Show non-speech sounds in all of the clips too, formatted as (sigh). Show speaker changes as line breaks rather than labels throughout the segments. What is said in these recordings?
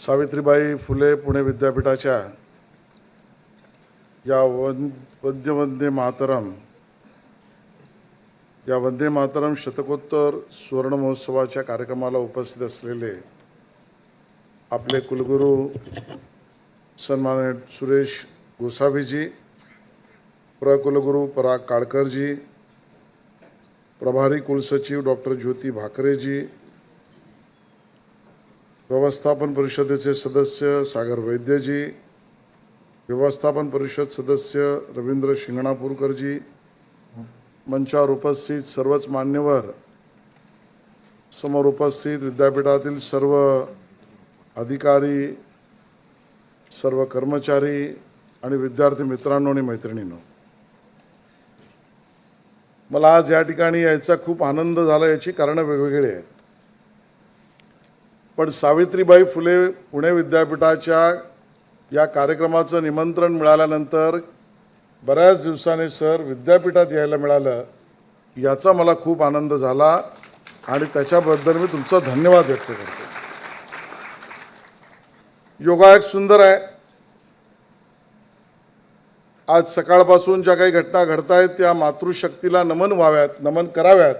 सावित्रीबाई फुले पुणे विद्यापीठाच्या या वन वंदे वंदे मातरम या वंदे मातरम शतकोत्तर सुवर्ण महोत्सवाच्या कार्यक्रमाला उपस्थित असलेले आपले कुलगुरू सन्मान्य सुरेश गोसावीजी प्रकुलगुरू पराग काळकरजी प्रभारी कुलसचिव डॉक्टर ज्योती भाकरेजी व्यवस्थापन परिषदेचे सदस्य सागर वैद्यजी व्यवस्थापन परिषद सदस्य रवींद्र शिंगणापूरकरजी मंचावर उपस्थित सर्वच मान्यवर समोर उपस्थित विद्यापीठातील सर्व अधिकारी सर्व कर्मचारी आणि विद्यार्थी मित्रांनो आणि मैत्रिणींनो. मला आज या ठिकाणी यायचा खूप आनंद झाला याची कारणं वेगवेगळी आहेत. पण सावित्रीबाई फुले पुणे विद्यापीठाच्या या कार्यक्रमाचं निमंत्रण मिळाल्यानंतर बऱ्याच दिवसाने सर विद्यापीठात यायला मिळालं याचा मला खूप आनंद झाला आणि त्याच्याबद्दल मी तुमचा धन्यवाद व्यक्त करतो. योगायोग सुंदर आहे. आज सकाळपासून ज्या काही घटना घडत आहेत त्या मातृशक्तीला नमन व्हाव्यात नमन कराव्यात.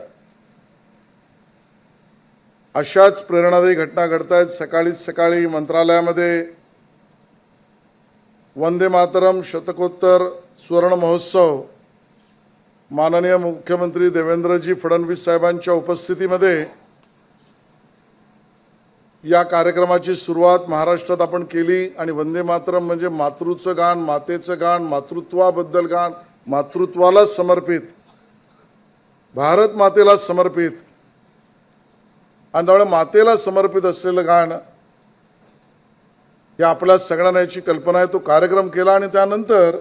अशाच प्रेरणादायी घटना घडत आहेत सकाळीच सकाळी मंत्रालयामध्ये वंदे मातरम शतकोत्तर सुवर्ण महोत्सव माननीय मुख्यमंत्री देवेंद्रजी फडणवीस साहेबांच्या उपस्थितीमध्ये या कार्यक्रमाची सुरुवात महाराष्ट्रात आपण केली आणि वंदे मातरम म्हणजे मातृचं गाण मातेचं गाण मातृत्वाबद्दल गाण मातृत्वाला समर्पित भारत मातेला समर्पित आणि त्यामुळे मातेला समर्पित असलेलं गाणं हे आपल्या सगळ्यांना याची कल्पना आहे. तो कार्यक्रम केला आणि त्यानंतर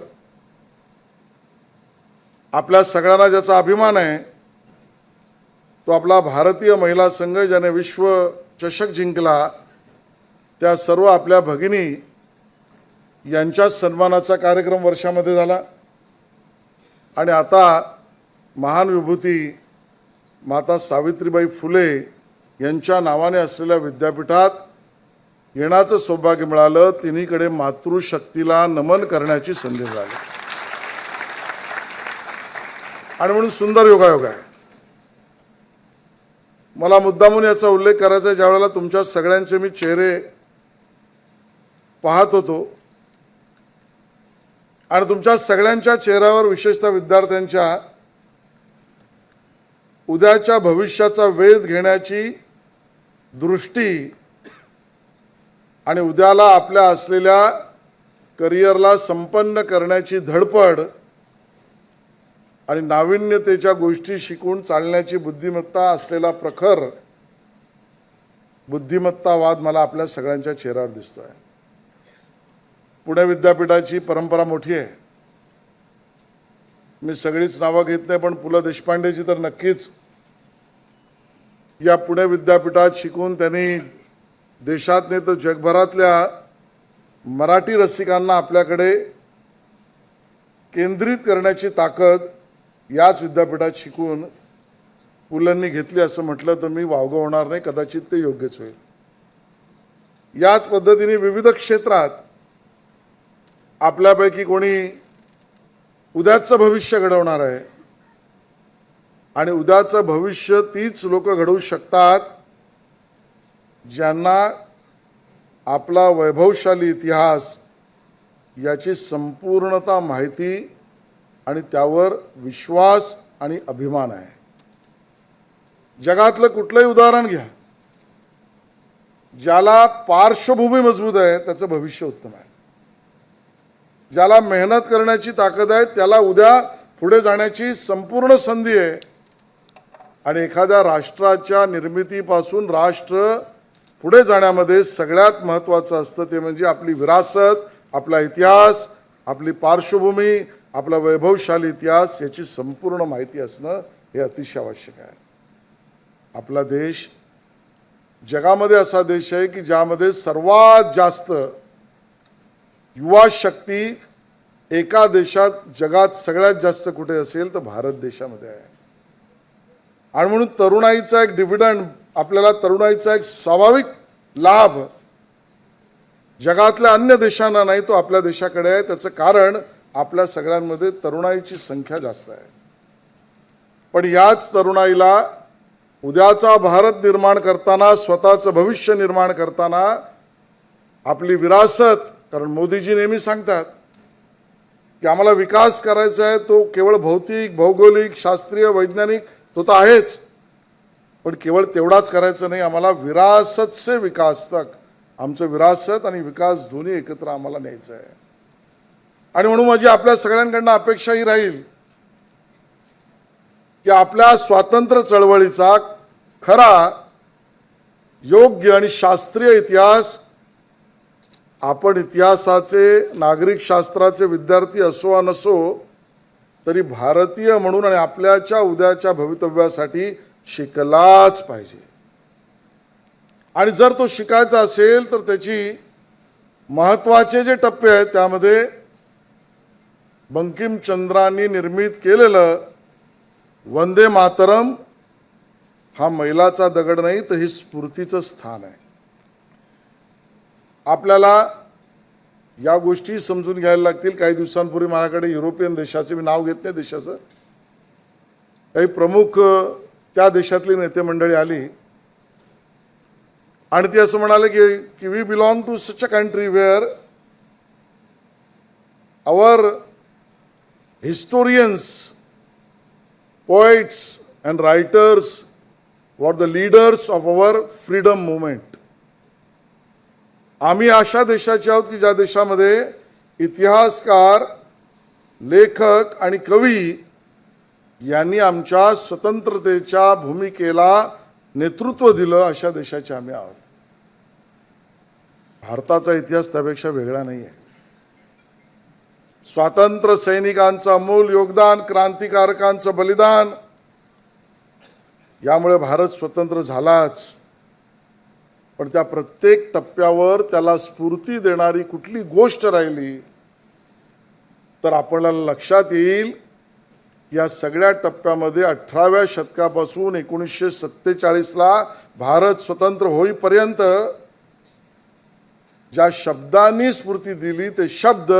आपल्या सगळ्यांना ज्याचा अभिमान आहे तो आपला भारतीय महिला संघ ज्याने विश्व चषक जिंकला त्या सर्व आपल्या भगिनी यांच्या सन्मानाचा कार्यक्रम वर्षामध्ये झाला. आणि आता महान विभूती माता सावित्रीबाई फुले यांच्या नावाने असलेल्या विद्यापीठात येण्याचं सौभाग्य मिळालं. तिन्हीकडे मातृशक्तीला नमन करण्याची संधी मिळाली. आणि म्हणून सुंदर योगायोग आहे. मला मुद्दामून याचा उल्लेख करायचा आहे. ज्यावेळेला तुमच्या सगळ्यांचे मी चेहरे पाहत होतो. आणि तुमच्या सगळ्यांच्या चेहऱ्यावर विशेषतः विद्यार्थ्यांच्या उद्याच्या भविष्याचा वेध घेण्याची दृष्टी आणि उद्याला आपल्या असलेल्या करिअरला संपन्न करण्याची धडपड आणि नाविन्यतेच्या गोष्टी शिकून चालण्याची बुद्धिमत्ता असलेला प्रखर बुद्धिमत्तावाद मला आपल्या सगळ्यांच्या चेहऱ्यावर दिसतोय. पुणे विद्यापीठाची परंपरा मोठी आहे. मी सगळीच नावं घेत नाही पण पु ल देशपांडेची तर नक्कीच या पुणे विद्यापीठात शिकून त्यांनी देशात नाही तर जगभरातल्या मराठी रसिकांना आपल्याकडे केंद्रित करण्याची ताकद याच विद्यापीठात शिकून पुलंनी घेतली असं म्हटलं तर मी वावगं होणार नाही कदाचित ते योग्यच होईल. याच पद्धतीने विविध क्षेत्रात आपल्यापैकी कोणी उद्याचं भविष्य घडवणार आहे. आणि उद्याचं भविष्य तीच लोक घडवू शकतात ज्यांना आपला वैभवशाली इतिहास याची संपूर्णता माहिती आणि त्यावर विश्वास आणि अभिमान आहे. जगातलं कुठलंही उदाहरण घ्या. ज्याला पार्श्वभूमी मजबूत आहे त्याचं भविष्य उत्तम आहे. ज्याला मेहनत करण्याची ताकद आहे त्याला उद्या पुढे जाण्याची संपूर्ण संधी आहे आणि एखाद्या राष्ट्राच्या निर्मितीपासून राष्ट्र पुढे जाण्यामध्ये सगळ्यात महत्त्वाचं असतं ते म्हणजे आपली विरासत आपला इतिहास आपली पार्श्वभूमी आपला वैभवशाली इतिहास याची संपूर्ण माहिती असणं हे अतिशय आवश्यक आहे. आपला देश जगामध्ये असा देश आहे की ज्यामध्ये सर्वात जास्त युवा शक्ती एका देशात जगात सगळ्यात जास्त कुठे असेल तर भारत देशामध्ये आहे. आणि म्हणून तरुणाईचा एक डिव्हिडंड आपल्याला तरुणाईचा एक स्वाभाविक लाभ जगातल्या अन्य देशांना नाही तो आपल्या देशाकडे आहे. त्याचं कारण आपल्या सगळ्यांमध्ये तरुणाईची संख्या जास्त आहे. पण याच तरुणाईला उद्याचा भारत निर्माण करताना स्वतःचं भविष्य निर्माण करताना आपली विरासत कारण मोदीजी नेहमी सांगतात की आम्हाला विकास करायचा आहे तो केवळ भौतिक भौगोलिक शास्त्रीय वैज्ञानिक तो तर आहेच. पण केवळ तेवढाच करायचं नाही आम्हाला विरासत से विकास तक आमचं विरासत आणि विकास दोन्ही एकत्र आम्हाला न्यायचं आहे. आणि म्हणून माझी आपल्या सगळ्यांकडनं अपेक्षाही राहील की आपल्या स्वातंत्र्य चळवळीचा खरा योग्य आणि शास्त्रीय इतिहास आपण इतिहासाचे नागरिक शास्त्राचे विद्यार्थी असो वा नसो तरी भारतीय म्हणून आणि आपल्याच्या उद्याच्या भवितव्यासाठी शिकलाच पाहिजे. आणि जर तो शिकायचा असेल तर त्याची महत्त्वाचे जे टप्पे आहेत त्यामध्ये बंकिमचंद्रांनी निर्मित केलेलं वंदे मातरम हा मैलाचा दगड नाही तर हे स्फूर्तीचं स्थान आहे. आपल्याला या गोष्टी समजून घ्यायला लागतील. काही दिवसांपूर्वी माझ्याकडे युरोपियन देशाचे मी नाव घेत नाही देशाचं. काही प्रमुख त्या देशातली नेते मंडळी आली. आणि ती असं म्हणाले की की we belong to such a country where our historians poets and writers were the leaders of our freedom movement आम्ही अशा देशाचे आहोत की ज्या देशामध्ये इतिहासकार लेखक आणि कवी यांनी आमच्या स्वतंत्रतेच्या भूमिकेला नेतृत्व दिलं अशा देशाचे आम्ही आहोत. भारताचा इतिहास त्यापेक्षा वेगळा नाही आहे स्वातंत्र्य सैनिकांचं अमूल योगदान क्रांतिकारकांचं बलिदान यामुळे भारत स्वतंत्र झालाच. पण त्या प्रत्येक टप्प्यावर त्याला स्फूर्ती देणारी कुठली गोष्ट राहिली तर आपल्याला लक्षात येईल या सगळ्या टप्प्यामध्ये अठराव्या शतकापासून एकोणीसशे सत्तेचाळीसला भारत स्वतंत्र होईपर्यंत ज्या शब्दांनी स्फूर्ती दिली ते शब्द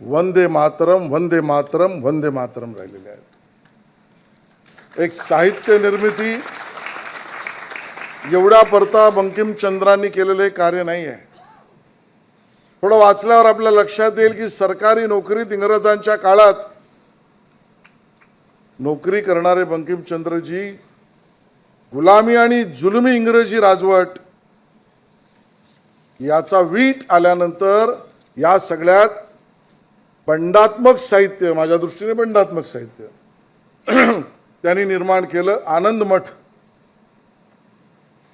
वंदे मातरम वंदे मातरम वंदे मातरम राहिलेले आहेत. एक साहित्य निर्मिती एवढा परता बंकिमचंद्रांनी केलेले कार्य नाही आहे थोडं वाचल्यावर आपल्या लक्षात येईल की सरकारी नोकरीत इंग्रजांच्या काळात नोकरी करणारे बंकिमचंद्रजी गुलामी आणि जुलमी इंग्रजी राजवट याचा वीट आल्यानंतर या सगळ्यात बंडात्मक साहित्य माझ्या दृष्टीने बंडात्मक साहित्य (clears throat) त्यांनी निर्माण केलं आनंद मठ.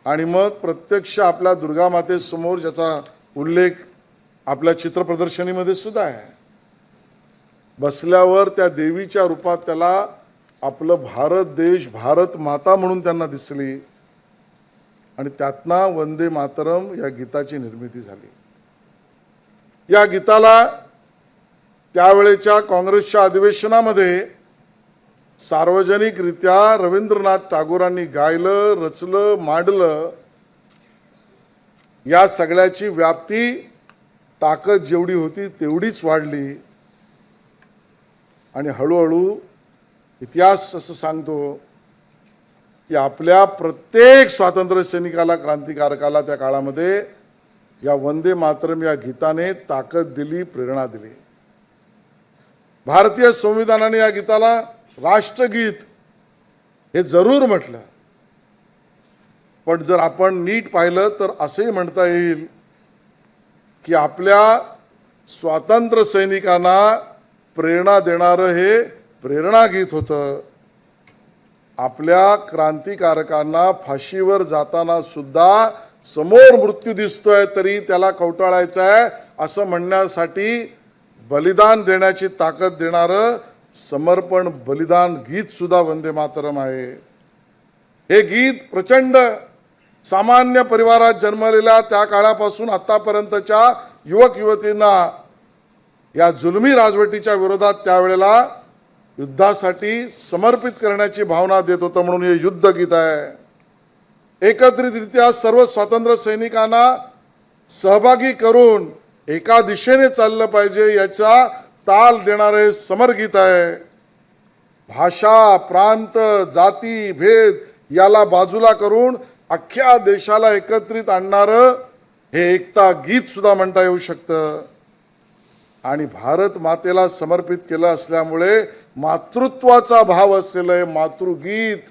आणि मग प्रत्यक्ष आपल्या दुर्गा मातेसमोर ज्याचा उल्लेख आपल्या चित्रप्रदर्शनीमध्ये सुद्धा आहे. बसल्यावर त्या देवीच्या रूपात त्याला आपलं भारत देश भारत माता म्हणून त्यांना दिसली आणि त्यातना वंदे मातरम या गीताची निर्मिती झाली. या गीताला त्यावेळेच्या काँग्रेसच्या अधिवेशनामध्ये सार्वजनिकरित्या रवींद्रनाथ टागोरांनी गायलं रचलं मांडलं या सगळ्याची व्याप्ती ताकद जेवढी होती तेवढीच वाढली. आणि हळूहळू इतिहास असं सांगतो की आपल्या प्रत्येक स्वातंत्र्य सैनिकाला क्रांतिकारकाला त्या काळामध्ये या वंदे मातरम या गीताने ताकद दिली प्रेरणा दिली. भारतीय संविधानाने या गीताला राष्ट्रगीत हे जरूर म्हटलं. पण जर आपण नीट पाहिलं तर असंही म्हणता येईल की आपल्या स्वातंत्र्य सैनिकांना प्रेरणा देणारं हे प्रेरणा गीत होतं. आपल्या क्रांतिकारकांना फाशीवर जाताना सुद्धा समोर मृत्यू दिसतोय तरी त्याला कवटाळायचं आहे असं म्हणण्यासाठी बलिदान देण्याची ताकद देणारं समर्पण बलिदान गीत सुद्धा वंदे मातरम आहे. हे गीत प्रचंड सामान्य परिवारात जन्मलेल्या त्या काळापासून आतापर्यंतच्या युवक युवतींना या जुलमी राजवटीच्या विरोधात त्यावेळेला युद्धासाठी समर्पित करण्याची भावना देत होतं म्हणून हे युद्ध गीत आहे. एकत्रितरित्या सर्व स्वातंत्र्य सैनिकांना सहभागी करून एका दिशेने चाललं पाहिजे याचा ताल देणारे समरगीत आहे. भाषा प्रांत जाती भेद याला बाजूला करून अख्ख्या देशाला एकत्रित आणणारं हे एकता गीत सुद्धा म्हणता येऊ शकतं. आणि भारत मातेला समर्पित केलं असल्यामुळे मातृत्वाचा भाव असलेलं हे मातृगीत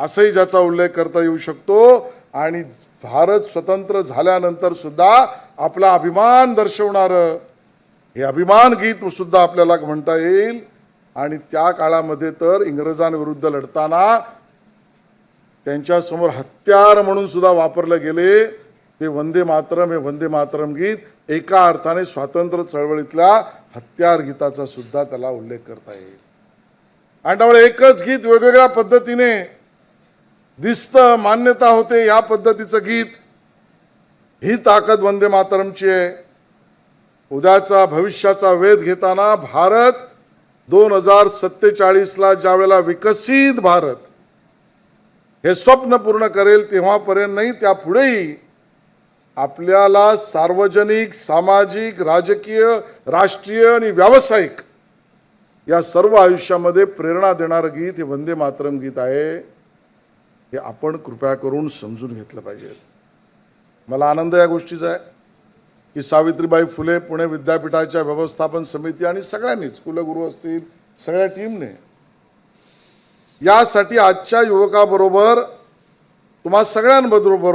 असंही ज्याचा उल्लेख करता येऊ शकतो. आणि भारत स्वतंत्र झाल्यानंतर सुद्धा आपला अभिमान दर्शवणारं हे अभिमान गीत सुद्धा आपल्याला म्हणता येईल. आणि त्या काळामध्ये तर इंग्रजांविरुद्ध लढताना त्यांच्यासमोर हत्यार म्हणून सुद्धा वापरले गेले. ते वंदे मातरम हे वंदे मातरम गीत एका अर्थाने स्वातंत्र्य चळवळीतल्या हत्यार गीताचा सुद्धा त्याला उल्लेख करता येईल. आणि त्यामुळे एकच गीत वेगवेगळ्या पद्धतीने दिसतं मान्यता होते या पद्धतीचं गीत. ही ताकद वंदे मातरमची आहे. उद्याचा भविष्याचा वेध घेताना भारत दोन हजार सत्तेचाळीसला ज्यावेळेला विकसित भारत हे स्वप्न पूर्ण करेल तेव्हापर्यंत नाही त्यापुढेही आपल्याला सार्वजनिक सामाजिक राजकीय राष्ट्रीय आणि व्यावसायिक या सर्व आयुष्यामध्ये प्रेरणा देणारं गीत हे वंदे मातरम गीत आहे. हे आपण कृपया करून समजून घेतलं पाहिजे. मला आनंद या गोष्टीचा आहे. ही सावित्रीबाई फुले पुणे विद्यापीठाच्या व्यवस्थापन समिती आणि सगळ्यांनीच कुलगुरू असतील सगळ्या टीमने. यासाठी आजच्या युवकाबरोबर तुम्हा सगळ्यांबरोबर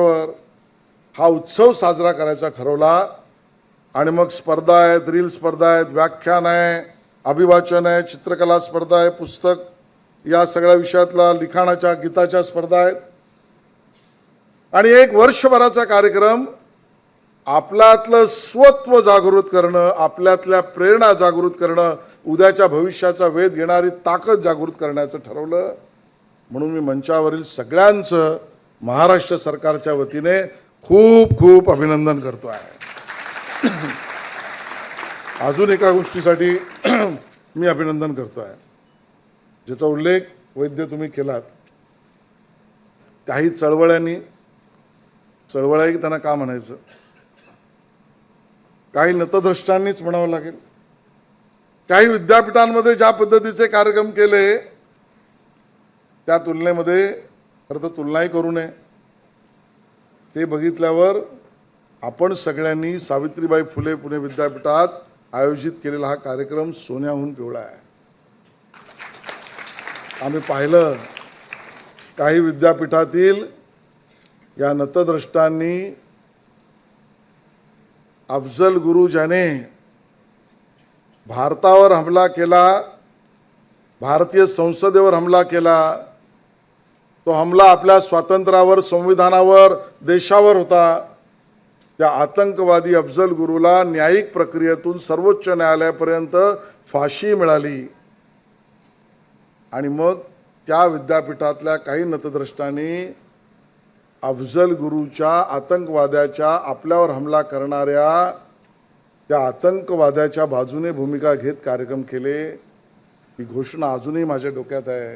हा उत्सव साजरा करायचा ठरवला. आणि मग स्पर्धा आहेत रील स्पर्धा आहेत व्याख्यान आहे अभिवाचन आहे चित्रकला स्पर्धा आहे पुस्तक या सगळ्या विषयातला लिखाणाच्या गीताच्या स्पर्धा आहेत. आणि एक वर्षभराचा कार्यक्रम आपल्यातलं स्वत्व जागृत करणं आपल्यातल्या प्रेरणा जागृत करणं उद्याच्या भविष्याचा वेध घेणारी ताकद जागृत करण्याचं ठरवलं. म्हणून मी मंचावरील सगळ्यांचं महाराष्ट्र सरकारच्या वतीने खूप खूप अभिनंदन करतो आहे. अजून एका गोष्टीसाठी मी अभिनंदन करतो आहे. ज्याचा उल्लेख वैद्य तुम्ही केलात. काही चळवळ्यांनी चळवळ्या की त्यांना का म्हणायचं? काही नतद्रष्टांनीच म्हणावं लागेल. काही विद्यापीठांमध्ये ज्या पद्धतीचे कार्यक्रम केले त्या तुलनेमध्ये खरं तर तुलनाही करू नये. ते बघितल्यावर आपण सगळ्यांनी सावित्रीबाई फुले पुणे विद्यापीठात आयोजित केलेला हा कार्यक्रम सोन्याहून पिवळा आहे. आम्ही पाहिलं काही विद्यापीठातील या नतद्रष्टांनी अफजल गुरु ज्याने भारतावर हमला केला भारतीय संसदेवर हमला केला. तो हमला आपल्या स्वातंत्र्यावर संविधानावर देशावर होता. त्या आतंकवादी अफजल गुरुला न्यायिक प्रक्रियेतून सर्वोच्च न्यायालयापर्यंत फाशी मिळाली. आणि मग त्या विद्यापीठातल्या काही नतद्रष्टांनी अफजल गुरुच्या आतंकवाद्याच्या आपल्यावर हमला करणाऱ्या त्या आतंकवाद्याच्या बाजूने भूमिका घेत कार्यक्रम केले. ही घोषणा अजूनही माझ्या डोक्यात आहे.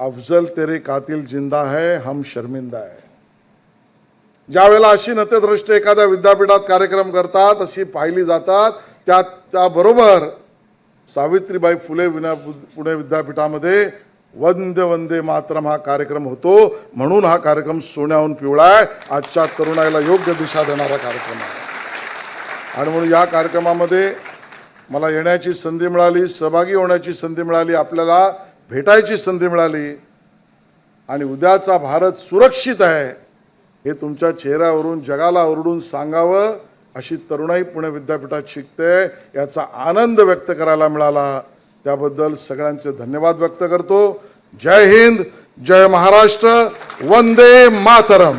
अफजल तेरे कातिल जिंदा है हम शर्मिंदा आहे ज्या वेळेला अशी नतेद्रष्ट एखाद्या विद्यापीठात कार्यक्रम करतात अशी पाहिली जातात त्या त्याबरोबर सावित्रीबाई फुले विना पुणे विद्यापीठामध्ये वंदे वंदे मातरम हा कार्यक्रम होतो. म्हणून हा कार्यक्रम सोन्याहून पिवळा आहे. आजच्या तरुणाईला योग्य दिशा देणारा कार्यक्रम आहे. आणि म्हणून या कार्यक्रमामध्ये मला येण्याची संधी मिळाली सहभागी होण्याची संधी मिळाली आपल्याला भेटायची संधी मिळाली. आणि उद्याचा भारत सुरक्षित आहे हे तुमच्या चेहऱ्यावरून जगाला ओरडून सांगावं अशी तरुणाई पुणे विद्यापीठात शिकते याचा आनंद व्यक्त करायला मिळाला. त्याबद्दल सगळ्यांचे धन्यवाद व्यक्त करतो. जय हिंद जय महाराष्ट्र वंदे मातरम.